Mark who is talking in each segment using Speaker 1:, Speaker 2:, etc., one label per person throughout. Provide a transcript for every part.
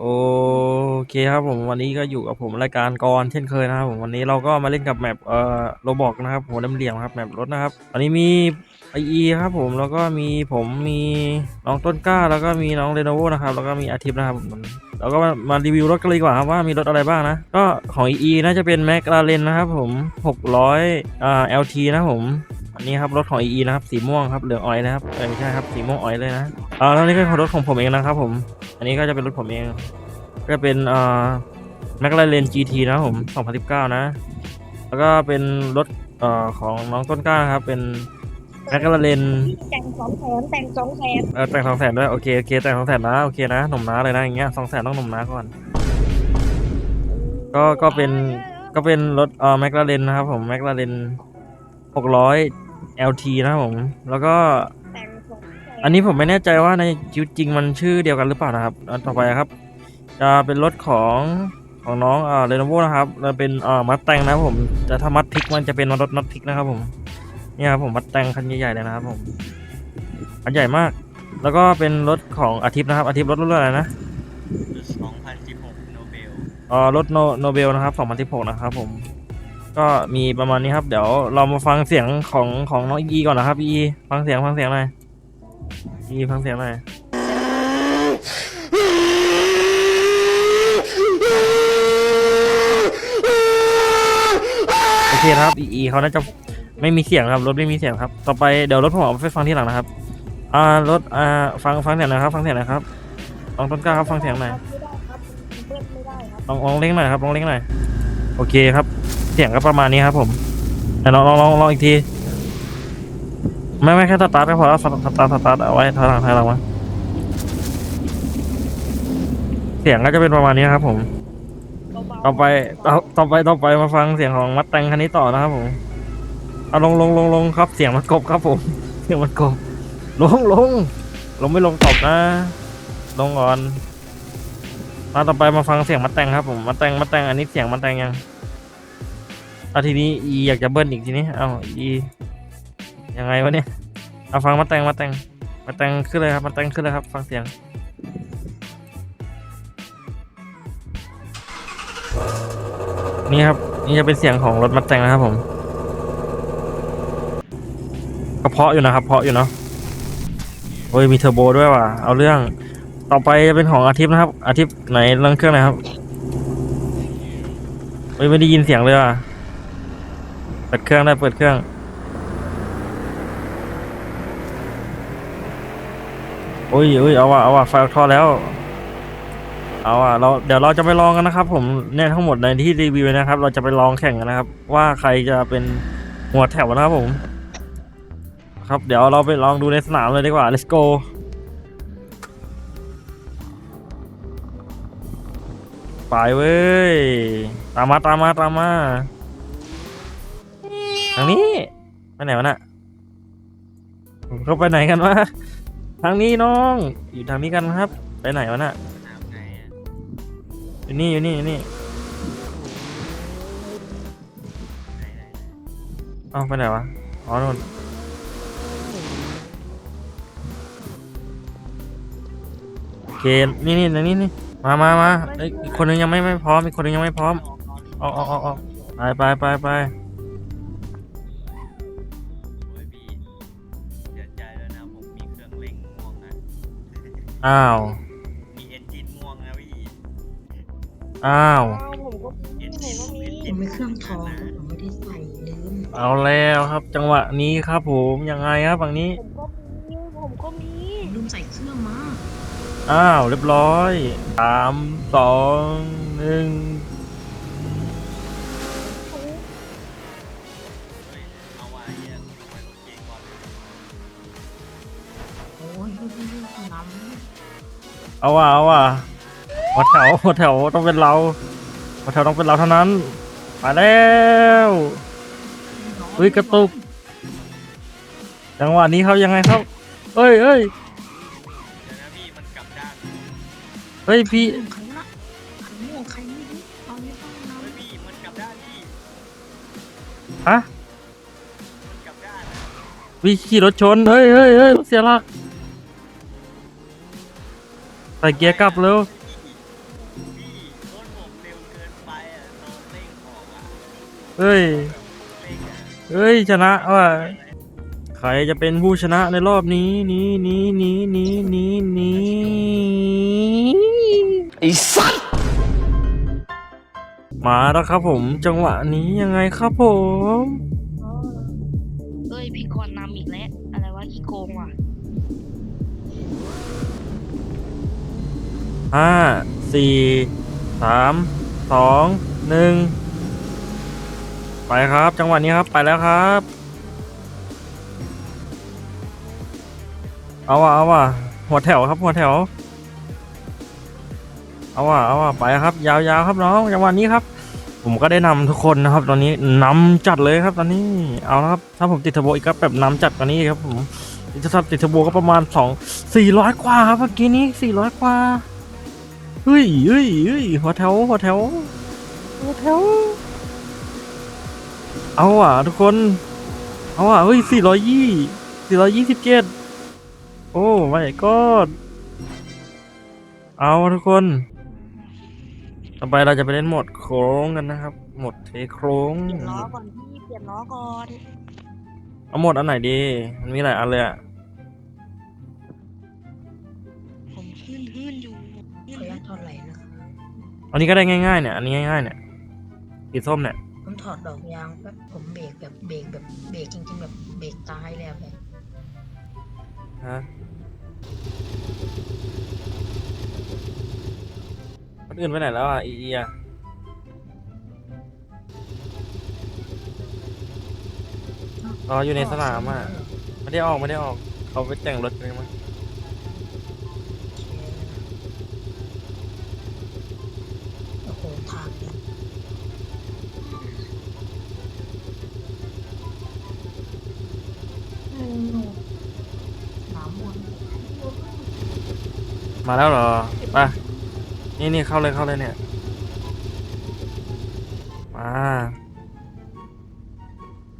Speaker 1: โอเคครับผมวันนี้ก็อยู่กับผมรายการกรเช่นเคยนะครับผมวันนี้เราก็มาเล่นกับแมปเอ่อโรบอกนะครับหัวเหลี่ยมๆครับแมปรถนะครับตอนนี้มีไออีครับผมแล้วก็มีผมมีน้องต้นกล้า แล้วก็มีน้องเรโนโวนะครับแล้วก็มีอาทิตย์นะครับผมแล้วก็มารีวิวรถกันเลยดีกว่าครับว่ามีรถอะไรบ้างนะ ก็ของ EE น่าจะเป็นแม l ลาเรนนะครับผม600อ่า LT นะผมอันนี้ครับรถของ EE นะครับสีม่วงครับเหลืองออยนะครับไม่ใช่ครับสีม่วงออยเลยนะอ่าแล้วนี่ก็เป็นรถของผมเองนะครับผม อันนี้ก็จะเป็นรถผมเอง ก็เป็นอ่าแมคลาเรน GT นะครับผม 2019 นะ แล้วก็เป็นรถเอ่อของน้องต้นกล้านะครับ เป็นแมคลาเรน
Speaker 2: แต่งสองแสนแต่งสองแสน
Speaker 1: เออแต่งสองแสนด้วยโอเคโอเคแต่งสองแสนนะโอเคนะหนุ่มน้าเลยนะอย่างเงี้ยสองแสนต้องหนุ่มน้าก่อน ก็ก็เป็นก็เป็นรถเอ่อแมคลาเรนนะครับผมแมคลาเรน600 LT นะครับผม แล้วก็
Speaker 2: แต่งส องแสน
Speaker 1: อันนี้ผมไม่แน่ใจว่าในชีวิตจริงมันชื่อเดียวกันหรือเปล่านะครับ อันต่อไปครับ จะเป็นรถของของน้องเอ่อเรโนโวนะครับจะเป็นเอ่อมัดแตงนะครับผมแต่ถ้ามัดพลิกมันจะเป็นรถมัดพลิกนะครับผมเนี่ยครับผมมัดแตงคันใหญ่ๆเลยนะครับผมคันใหญ่มาก แล้วก็เป็นรถของอาทิตย์นะครับ อาทิตย์รถรุ่นอะไรนะ
Speaker 3: 2016โนเบล
Speaker 1: เอ่อรถโนโนเบลนะครับ2016นะครับผมก็มีประมาณนี้ครับ เดี๋ยวเรามาฟังเสียงของของน้องอีก่อนนะครับอีฟังเสียงฟังเสียงหน่อย อีฟังเสียงหน่อยโอเคครับอีเขาน่าจะไม่มีเสียงครับรถไม่มีเสียงครับ ต่อไปเดี๋ยวรถผมเอาไปฟังที่หลังนะครับ อ่ารถอ่าฟังฟังเสียงหน่อยครับ ฟังเสียงหน่อยครับลองต้นกล้าครับฟังเสียงหน่อย
Speaker 2: ล
Speaker 1: องลองเล่งหน่อยครับลองเล่งหน่อยโอเคครับ เสียงก็ประมาณนี้ครับผมแต่ลองลองลองลองอีกที ไม่ไม่แค่สตาร์ทก็พอแล้วสตาร์ทสตาร์ทเอาไว้ถอยหลังถอยหลังมาเสียงก็จะเป็นประมาณนี้ครับผม ต่อไปต่อต่อไปต่อไปมาฟังเสียงของมัดแตงคันนี้ต่อนะครับผมเอาลงลงลงลงครับเสียงมันกบครับผมเสียงมันกบลงลงลงไม่ลงตบนะ ลงก่อนมาต่อไปมาฟังเสียงมัดแตงครับผมมัดแตงมัดแตงอันนี้เสียงมัดแตงยังเอาทีนี้อีอยากจะเบิ้ลอีกทีนี้เอาอี ยังไงวะเนี่ยเอาฟังมัดแตงมัดแตงมัดแตงขึ้นเลยครับมัดแตงขึ้นเลยครับ ฟังเสียงนี่ครับ นี่จะเป็นเสียงของรถมัดแตงนะครับผมก็เพาะอยู่นะครับ เพาะอยู่เนาะโอ้ยมีเทอร์โบด้วยว่ะเอาเรื่องต่อไปจะเป็นของอาทิตย์นะครับ อาทิตย์ไหนเรื่องเครื่องไหนครับโอ้ยไม่ได้ยินเสียงเลยว่ะ เปิดเครื่องได้เปิดเครื่อง อ้ยโอ้ยเอาว่ะเอาว่ะไฟออกท่อแล้ว เอาอะเราเดี๋ยวเราจะไปลองกันนะครับ ผมเนี่ยทั้งหมดในที่รีวิวนะครับ เราจะไปลองแข่งกันนะครับ ว่าใครจะเป็นหัวแถวนะครับผม ครับ เดี๋ยวเราไปลองดูในสนามเลยดีกว่า let's go ไปเว้ย ตามมาตามมาตามมาทางนี้ไปไหนวะน่ะเขาไปไหนกันวะ ทางนี้น้อง อยู่ทางนี้กันครับ ไปไหนวะน่ะ
Speaker 3: น้ำไงอะ
Speaker 1: อยู่นี่อยู่นี่อยู่นี่
Speaker 3: ไหนไหนไหน
Speaker 1: เอ้าไปไหนวะอ๋อนู่นโอเคนี่นี่นี่นี่มามามาเอ้ยอีกคนนึงยังไม่ไม่พร้อมอีกคนนึงยังไม่พร้อม
Speaker 3: ออกออก
Speaker 1: ออกออกออกออกไปไปไปไป
Speaker 3: อ้า
Speaker 1: ว
Speaker 3: มีเอนจินง่วงนะพี่
Speaker 1: อ้าว
Speaker 2: อ้าวผมก็
Speaker 3: เอน
Speaker 2: ผ
Speaker 3: จิน
Speaker 2: มก็มี
Speaker 3: เอน
Speaker 4: ผ
Speaker 3: จิน
Speaker 4: มไม่เครื่องทอง
Speaker 3: นะ
Speaker 4: ผมไม่ได้ใส่ลืม
Speaker 1: เอาแล้วครับ จังหวะนี้ครับ ผมยังไงครับฝั่งนี้
Speaker 2: ผมก็มีผมก็มี
Speaker 4: ลืมใส่เครื่องมา
Speaker 1: อ้าว เรียบร้อยสามสองหนึ่ง
Speaker 3: เอาว่ะ
Speaker 1: เอาว่ะหัวแถวหัวแถวต้องเป็นเราหัวแถวต้องเป็นเราเท่านั้นมาแล้วำเฮ้ยกระตุกจังหวะนี้ครับยังไงครับเอ้ยเอ้ย
Speaker 3: เดี๋ยวนะพี่มันกลับด้าน
Speaker 1: เฮ้ยพี่
Speaker 4: ม่วงใครละขันม่วงใครไม่รู้ตอนนี้ต้องน้
Speaker 3: เฮ้ยพี่มันกลับด้านพี่
Speaker 1: ฮะ
Speaker 3: มันกลับด้านนะ
Speaker 1: วิขี่รถชนเฮ้ยเฮ้ยเฮ้ยรถเสียหลัก ส่เกียร์กลับเร็วเฮ้ย
Speaker 3: เฮ้
Speaker 1: ย ชนะว่ะใครจะเป็นผู้ชนะในรอบนี้นี้นี้นี้นี้นี้นี้ไอ้สัสมาแล้วครับผม จังหวะนี้ยังไงครับผม ห้าสี่สามสองหนึ่งไปครับ จังหวะนี้ครับไปแล้วครับ เอาว่ะเอาว่ะหัวแถวครับหัวแถว เอาว่ะเอาว่ะไปครับ ยาวๆครับน้องจังหวะนี้ครับ ผมก็ได้นำทุกคนนะครับ ตอนนี้นำจัดเลยครับ ตอนนี้เอาละครับ ถ้าผมติดทโบอีกก็แบบนำจัดกว่านี้ครับผมถ้าติดทโบก็ประมาณสองสี่ร้อยกว่าครับเมื่อกี้นี้สี่ร้อยกว่า เฮ้ยเฮ้ยเฮ้ยหัวแถวหัวแถวหัวแถว เอาอะทุกคน เอาอะเฮ้ยสี่ร้อยยี่สี่ร้อยยี่สิบเจ็ดโอ้ไม่ก็เอาทุกคน ต่อไปเราจะไปเล่นโหมดโค้งกันนะครับโหมดเทโค้ง
Speaker 2: เปลี่ยนล้อก่อนพี่เปลี่ยนล้อก่อน
Speaker 1: เอาโหมดอันไหนดี มันมีหลายอันเลยอะ
Speaker 2: ขอ
Speaker 4: อนุญาตถอดไหลนะคะ
Speaker 1: อันนี้ก็ได้ง่ายๆเนี่ย อันนี้ง่ายๆเนี่ยสีส้มเนี่ย
Speaker 4: ผมถอดดอกยางแบบผมเบรกแบบเบรกแบบเบรกจริงๆแบบเบรกตายแล้วแบบ
Speaker 1: ฮะคนอื่นไปไหนแล้วอะอีอีอะรออยู่ในสนามอะ ไม่ได้ออกไม่ได้ออก เขาไปแต่งรถกันมั้ง
Speaker 4: โอเคโอ้โหทางเนี่ยอืมหนามวน
Speaker 1: มาแล้วเหรอไปนี่นี่เข้าเลยเข้าเลยเนี่ย มา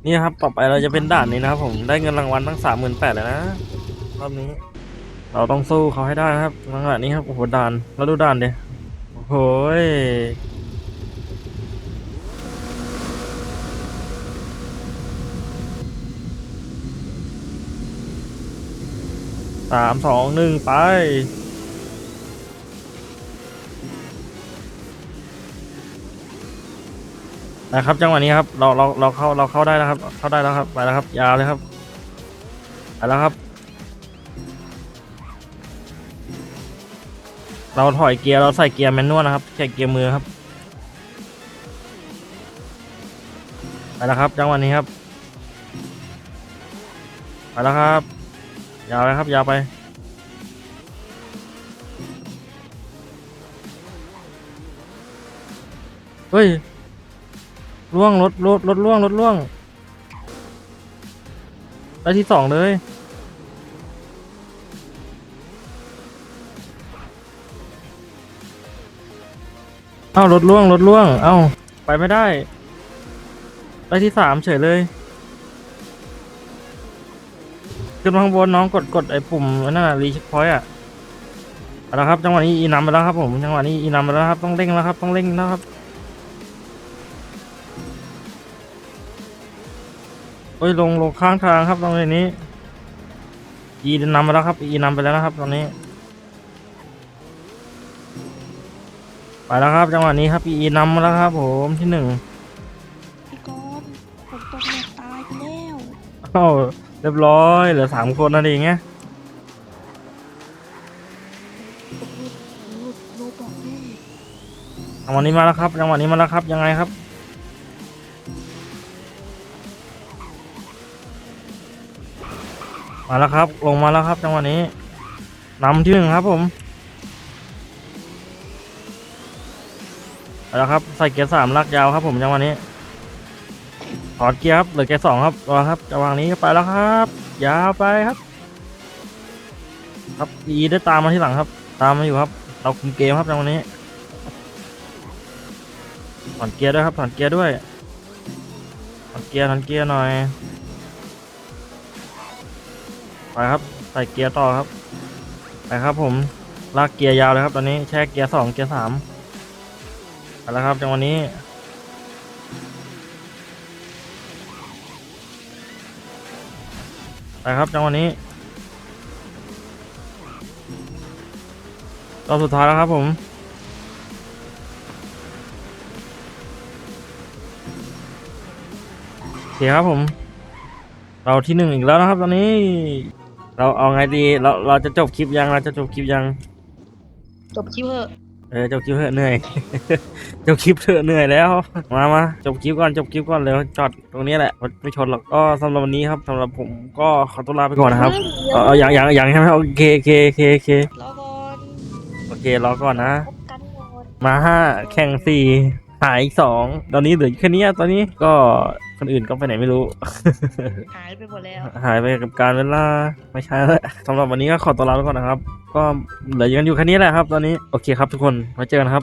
Speaker 1: นี่ครับต่อไปเราจะเป็นด่านนี้นะครับผมได้เงินรางวัลตั้งสามหมื่นแปดเลยนะรอบนี้ เราต้องสู้เขาให้ได้นะครับลักษณะนี้ครับโอ้โหด่านแล้วดูด่านเดียโอ้โหสามสองหนึ่งไป นะครับจังหวะนี้ครับเราเราเราเข้าเราเข้าได้แล้วครับ เข้าได้แล้วครับไปแล้วครับ ยาวเลยครับไปแล้วครับ เราถอยเกียร์เราใส่เกียร์แมนนวลนะครับใส่เกียร์มือครับไปแล้วครับจังหวะนี้ครับไปแล้วครับ ยาวเลยครับยาวไปเฮ้ย ล่วงรถรถรถล่วงรถล่วงได้ที่สองเลย เอ้ารถล่วงรถล่วง เอ้าไปไม่ได้ได้ที่สามเฉยเลยขึ้นมาข้างบนน้องกดกดไอ้ปุ่มนั่นน่ะรีเช็คพอยต์อะเอาละครับจังหวะนี้อีนำไปแล้วครับผมจังหวะนี้อีนำไปแล้วครับต้องเร่งแล้วครับต้องเร่งแล้วครับ เฮ้ยลงลงข้างทางครับตรงนี้ อีนำมาแล้วครับ อีนำไปแล้วนะครับ ตอนนี้ ไปแล้วครับจังหวะนี้ครับ อีนำมาแล้วครับ ผมที่หนึ่ง
Speaker 2: พี่กรณ์ผมตกแมปตายไปแล้ว
Speaker 1: เอ้าเรียบร้อยเหลือสามคนนั่นเองไง
Speaker 2: โลโลบอกแม่
Speaker 1: จังหวะนี้มาแล้วครับจังหวะนี้มาแล้วครับยังไงครับ มาแล้วครับ ลงมาแล้วครับจังหวะนี้นำที่หนึ่งครับผมแล้วครับใส่เกียร์สามลากยาวครับ ผมจังหวะนี้ถอดเกียร์ครับเหลือเกียร์สองครับรอครับจังหวะนี้ไปแล้วครับ ยาวไปครับ ครับอีได้ตามมาที่หลังครับ ตามมาอยู่ครับ เราคุมเกมครับจังหวะนี้ถอนเกียร์ด้วยครับถอนเกียร์ด้วยถอนเกียร์ถอนเกียร์หน่อย ไปครับใส่เกียร์ต่อครับไปครับผมลากเกียร์ยาวเลยครับ ตอนนี้แช่เกียร์สองเกียร์สามไปแล้วครับจังหวะนี้ไปครับจังหวะนี้รอบสุดท้ายแล้วครับผมโอเคครับผม เราที่หนึ่งอีกแล้วนะครับตอนนี้ เราเอาไงดี เราเราจะจบคลิปยัง เราจะจบคลิปยัง
Speaker 2: จบคลิปเถอะ
Speaker 1: เออจบคลิปเถอะเหนื่อย จบคลิปเถอะเหนื่อยแล้ว มามาจบคลิปก่อนจบคลิปก่อนเร็วจอดตรงนี้แหละไม่ชนหรอกก็สำหรับวันนี้ครับสำหรับผมก็ขอตัวลาไปก่อนนะครับ
Speaker 2: เฮ้ย
Speaker 1: เออเอาอย่างอย่างอย่างใช่ไหมโอเคโอเคโอเคโอเค
Speaker 2: รอก่อน
Speaker 1: โอเครอก่อนนะ
Speaker 2: พบกันก่อน
Speaker 1: มาห้าแข่งสี่หายอีกสองตอนนี้เหลือแค่นี้ตอนนี้ก็ คนอื่นก็ไปไหนไม่รู้
Speaker 2: หายไปหมดแล้ว
Speaker 1: หายไปกับการเวลาไม่ใช่แล้วสำหรับวันนี้ก็ขอตัวลาไปก่อนนะครับ ก็เหลือกันอยู่แค่นี้แหละครับ ตอนนี้โอเคครับทุกคนไว้เจอกันครับ